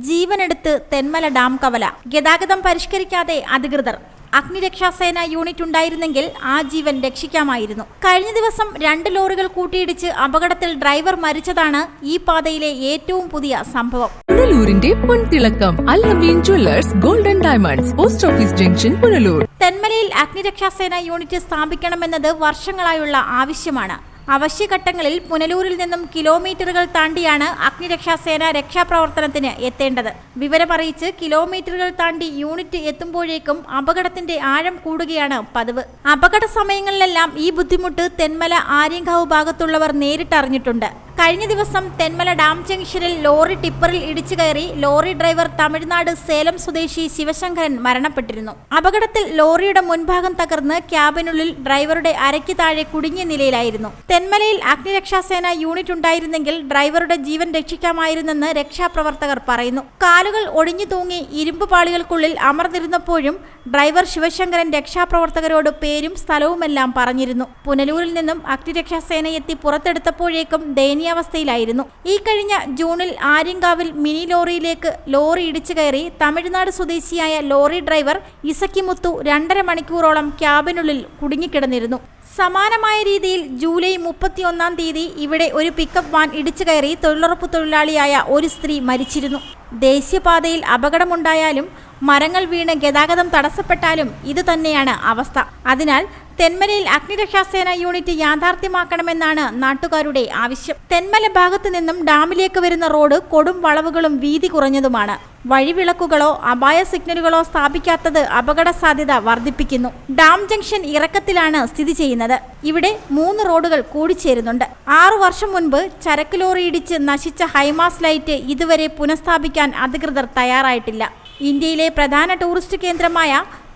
ജീവനെടുത്ത് Thenmala dam കവല. ഗതാഗതം പരിഷ്കരിക്കാതെ അധികൃതർ. അഗ്നിരക്ഷാസേന യൂണിറ്റ് ഉണ്ടായിരുന്നെങ്കിൽ ആ ജീവൻ രക്ഷിക്കാമായിരുന്നു. കഴിഞ്ഞ ദിവസം രണ്ട് ലോറികൾ കൂട്ടിയിടിച്ച് അപകടത്തിൽ ഡ്രൈവർ മരിച്ചതാണ് ഈ പാതയിലെ ഏറ്റവും പുതിയ സംഭവം. പുനലൂരിന്റെ പൊൻതിളക്കം Allameen jewellers golden diamonds post office junction Punalur. തെന്മലയിൽ അഗ്നിരക്ഷാസേന യൂണിറ്റ് സ്ഥാപിക്കണമെന്നത് വർഷങ്ങളായുള്ള ആവശ്യമാണ്. അവശ്യഘട്ടങ്ങളിൽ പുനലൂരിൽ നിന്നും കിലോമീറ്ററുകൾ താണ്ടിയാണ് അഗ്നിരക്ഷാസേന രക്ഷാപ്രവർത്തനത്തിന് എത്തേണ്ടത്. വിവരമറിയിച്ച് കിലോമീറ്ററുകൾ താണ്ടി യൂണിറ്റ് എത്തുമ്പോഴേക്കും അപകടത്തിന്റെ ആഴം കൂടുകയാണ് പതിവ്. അപകട സമയങ്ങളിലെല്ലാം ഈ ബുദ്ധിമുട്ട് തെന്മല ആര്യങ്കാവ് ഭാഗത്തുള്ളവർ നേരിട്ടറിഞ്ഞിട്ടുണ്ട്. കഴിഞ്ഞ ദിവസം തെന്മല ഡാം ജംഗ്ഷനിൽ ലോറി ടിപ്പറിൽ ഇടിച്ചു കയറി ലോറി ഡ്രൈവർ തമിഴ്നാട് സേലം സ്വദേശി ശിവശങ്കരൻ മരണപ്പെട്ടിരുന്നു. അപകടത്തിൽ ലോറിയുടെ മുൻഭാഗം തകർന്ന് ക്യാബിനുള്ളിൽ ഡ്രൈവറുടെ അരയ്ക്ക് താഴെ കുടുങ്ങിയ നിലയിലായിരുന്നു. തെന്മലയിൽ അഗ്നിരക്ഷാസേന യൂണിറ്റ് ഉണ്ടായിരുന്നെങ്കിൽ ഡ്രൈവറുടെ ജീവൻ രക്ഷിക്കാമായിരുന്നെന്ന് രക്ഷാപ്രവർത്തകർ പറയുന്നു. കാലുകൾ ഒടിഞ്ഞു തൂങ്ങി ഇരുമ്പ് പാളികൾക്കുള്ളിൽ അമർന്നിരുന്നപ്പോഴും ഡ്രൈവർ ശിവശങ്കരൻ രക്ഷാപ്രവർത്തകരോട് പേരും സ്ഥലവുമെല്ലാം പറഞ്ഞിരുന്നു. പുനലൂരിൽ നിന്നും അഗ്നിരക്ഷാസേന എത്തി പുറത്തെടുത്തപ്പോഴേക്കും ദയനീയാവസ്ഥയിലായിരുന്നു. ഈ കഴിഞ്ഞ ജൂണിൽ ആര്യങ്കാവിൽ മിനി ലോറിയിലേക്ക് ലോറി ഇടിച്ചു കയറി തമിഴ്നാട് സ്വദേശിയായ ലോറി ഡ്രൈവർ ഇസക്കിമുത്തു രണ്ടര മണിക്കൂറോളം ക്യാബിനുള്ളിൽ കുടുങ്ങിക്കിടന്നിരുന്നു. സമാനമായ രീതിയിൽ ജൂലൈ മുപ്പത്തിയൊന്നാം തീയതി ഇവിടെ ഒരു പിക്കപ്പ് വാൻ ഇടിച്ചു കയറി തൊഴിലുറപ്പ് തൊഴിലാളിയായ ഒരു സ്ത്രീ മരിച്ചിരുന്നു. ദേശീയപാതയിൽ അപകടമുണ്ടായാലും മരങ്ങൾ വീണ് ഗതാഗതം തടസ്സപ്പെട്ടാലും ഇതുതന്നെയാണ് അവസ്ഥ. അതിനാൽ തെന്മലയിൽ അഗ്നിരക്ഷാസേന യൂണിറ്റ് യാഥാർത്ഥ്യമാക്കണമെന്നാണ് നാട്ടുകാരുടെ ആവശ്യം. തെന്മല ഭാഗത്തു നിന്നും ഡാമിലേക്ക് വരുന്ന റോഡ് കൊടും വളവുകളും വീതി കുറഞ്ഞതുമാണ്. വഴിവിളക്കുകളോ അപായ സിഗ്നലുകളോ സ്ഥാപിക്കാത്തത് അപകട സാധ്യത വർദ്ധിപ്പിക്കുന്നു. ഡാം ജംഗ്ഷൻ ഇറക്കത്തിലാണ് സ്ഥിതി ചെയ്യുന്നത്. ഇവിടെ മൂന്ന് റോഡുകൾ കൂടിച്ചേരുന്നുണ്ട്. ആറു വർഷം മുൻപ് ചരക്ക് ലോറി ഇടിച്ച് നശിച്ച ഹൈമാസ് ലൈറ്റ് ഇതുവരെ പുനഃസ്ഥാപിക്കാൻ അധികൃതർ തയ്യാറായിട്ടില്ല. ഇന്ത്യയിലെ പ്രധാന ടൂറിസ്റ്റ് കേന്ദ്രമായ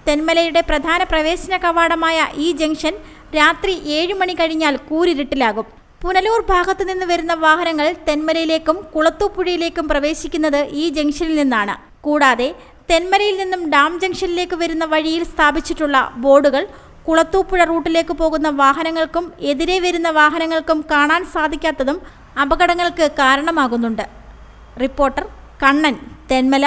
തെന്മലയുടെ പ്രധാന പ്രവേശന കവാടമായ ഈ ജംഗ്ഷൻ രാത്രി ഏഴ് മണി കഴിഞ്ഞാൽ കൂരിരുട്ടിലാകും. പുനലൂർ ഭാഗത്തു നിന്ന് വരുന്ന വാഹനങ്ങൾ തെന്മലയിലേക്കും കുളത്തൂപ്പുഴയിലേക്കും പ്രവേശിക്കുന്നത് ഈ ജംഗ്ഷനിൽ നിന്നാണ്. കൂടാതെ തെന്മലയിൽ നിന്നും ഡാം ജംഗ്ഷനിലേക്ക് വരുന്ന വഴിയിൽ സ്ഥാപിച്ചിട്ടുള്ള ബോർഡുകൾ കുളത്തൂപ്പുഴ റൂട്ടിലേക്ക് പോകുന്ന വാഹനങ്ങൾക്കും എതിരെ വരുന്ന വാഹനങ്ങൾക്കും കാണാൻ സാധിക്കാത്തതും അപകടങ്ങൾക്ക് കാരണമാകുന്നുണ്ട്. റിപ്പോർട്ടർ കണ്ണൻ തെന്മല.